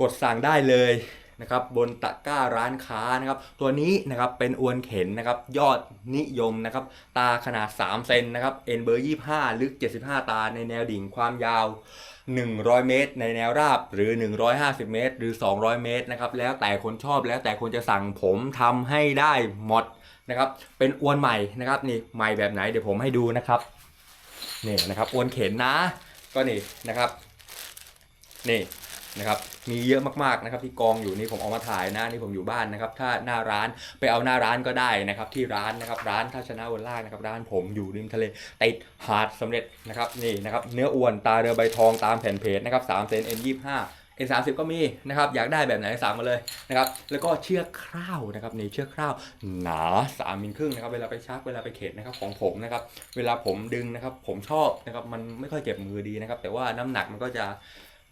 กดสั่งได้เลยนะครับบนตะกร้าร้านค้านะครับ ตัวนี้นะครับเป็นอวนเข็นนะครับ ยอดนิยมนะครับ ตาขนาด 3 เซนนะครับเอ็นเบอร์25 ลึก 75 ตาในแนวดิ่งความยาว 100 เมตร ในแนวราบหรือ 150 เมตร หรือ 200 เมตรนะครับแล้วแต่คนชอบแล้วแต่คนจะสั่งผมทำให้ได้หมดนะครับ เป็นอวนใหม่นะครับนี่ใหม่แบบไหนเดี๋ยวผมให้ดูนะครับนี่นะครับอวนเข็นนะก็นี่นะครับ นี่นะครับมีเยอะมากๆนะครับที่กองอยู่นี่ผมเอามาถ่ายนะนี่ผมอยู่บ้านนะครับถ้าหน้าร้านไปเอาหน้าร้านก็ได้นะครับที่ร้านนะครับร้านท่าชนะวันล่านะครับร้านผมอยู่ริมทะเลติดหาดสำเร็จนะครับนี่นะครับเนื้ออ้วนตาเรือใบทองตามแผ่นเพจนะครับ3เซน N 25 N 30ก็มีนะครับอยากได้แบบไหนสั่งมาเลยนะครับแล้วก็เชือกคร่าวนะครับนี่เชือกคร่าวหนา3มิลครึ่งนะครับเวลาไปชักเวลาไปเข็นนะครับของผมนะครับเวลาผมดึงนะครับผมชอบนะครับมันไม่ค่อยเจ็บมือดีนะครับแต่ว่าน้ำหนักมันก็จะ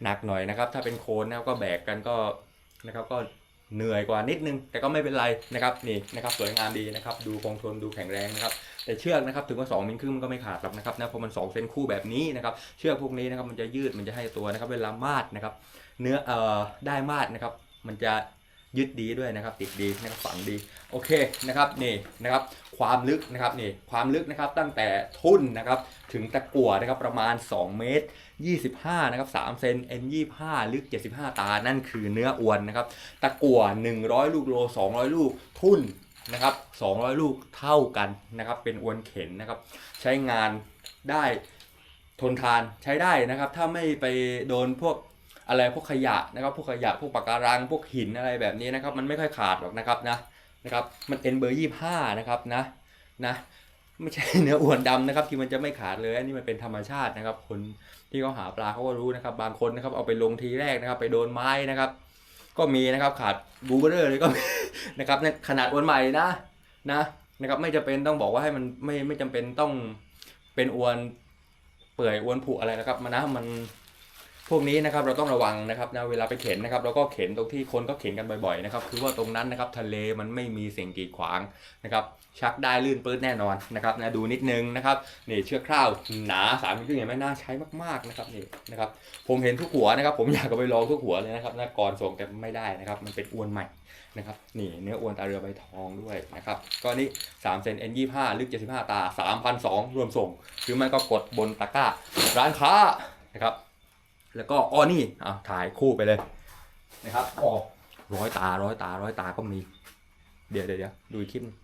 หนักหน่อยนะครับ ถ้าเป็นโคนนะครับก็แบกกันก็นะครับก็เหนื่อยกว่านิดนึง แต่ก็ไม่เป็นไรนะครับนี่นะครับสวยงามดีนะครับ ดูคงทนดูแข็งแรงนะครับ แต่เชือกนะครับถึงว่า2มิลครึ่งมันก็ไม่ขาดหรอกนะครับนะเพราะมัน2เซนคู่แบบนี้นะครับเชือกพวกนี้นะครับมันจะยืดมันจะให้ตัวนะครับ เวลามาดนะครับ เนื้อเอ่อได้มาดนะครับ มันจะ ยึดดีด้วยนะครับ ติดดีนะครับฝังดีโอเคนะครับนี่นะครับ ความลึกนะครับนี่ความลึกนะครับตั้งแต่ทุ่นนะครับถึงตะกั่วนะครับประมาณ 2 เมตร 25นะครับ3เซน N 25 ลึก 75 ตา นั่นคือเนื้ออวนนะครับ ตะกั่ว 100 ลูกโล 200 ลูกทุ่นนะครับ 200 ลูกเท่ากันนะครับ เป็นอวนเข็นนะครับ ใช้งานได้ทนทานใช้ได้นะครับ ถ้าไม่ไปโดนพวก อะไรพวกขยะนะครับพวกขยะพวกปะการังพวกหินอะไรแบบนี้นะครับมันไม่ค่อยขาดหรอกนะครับนะนะครับมันเอ็นเบอร์ยี่ห้านะครับนะนะไม่ใช่เนื้ออวนดำนะครับที่มันจะไม่ขาดเลยอันนี้มันเป็นธรรมชาตินะครับ คนที่เขาหาปลาเขาก็รู้นะครับ บางคนนะครับเอาไปลงทีแรกนะครับ ไปโดนไม้นะครับ ก็มีนะครับขาดบูเบอร์เลยก็มีนะครับขนาดอวนใหม่นะนะนะครับไม่จำเป็นต้องบอกว่าให้มันไม่ไม่จำเป็นต้องเป็นอวนเปื่อยอวนผุอะไรนะครับมันนะมัน พวกนี้นะครับเราต้องระวังนะครับนะเวลาไปเข็นนะครับเราก็เข็นตรงที่คนก็เข็นกันบ่อยๆนะครับคือว่าตรงนั้นนะครับทะเลมันไม่มีสิ่งกีดขวางนะครับชักได้ลื่นปื้ดแน่นอนนะครับนะดูนิดนึงนะครับนี่เชือกคร่าวหนาสามมิลลิเห็นไหมน่าใช้มากๆนะครับนี่นะครับผมเห็นทุกหัวนะครับ ผมอยากไปลองทุกหัวเลยนะครับนะก่อนส่งแต่ไม่ได้นะครับมันเป็นอวนใหม่นะครับนี่เนื้ออวนตาเรือใบทองด้วยนะครับก็นี่3เซน N 25ลึก75ตา3,200รวมส่ง หรือไม่ก็กดบนตะกร้าร้านค้านะครับ แล้วก็อ๋อนี่อะถ่ายคู่ไปเลยนะครับอ๋อร้อยตาร้อยตาร้อยตาก็มี เดี๋ยวเดี๋ยวดูอีกคลิปนึง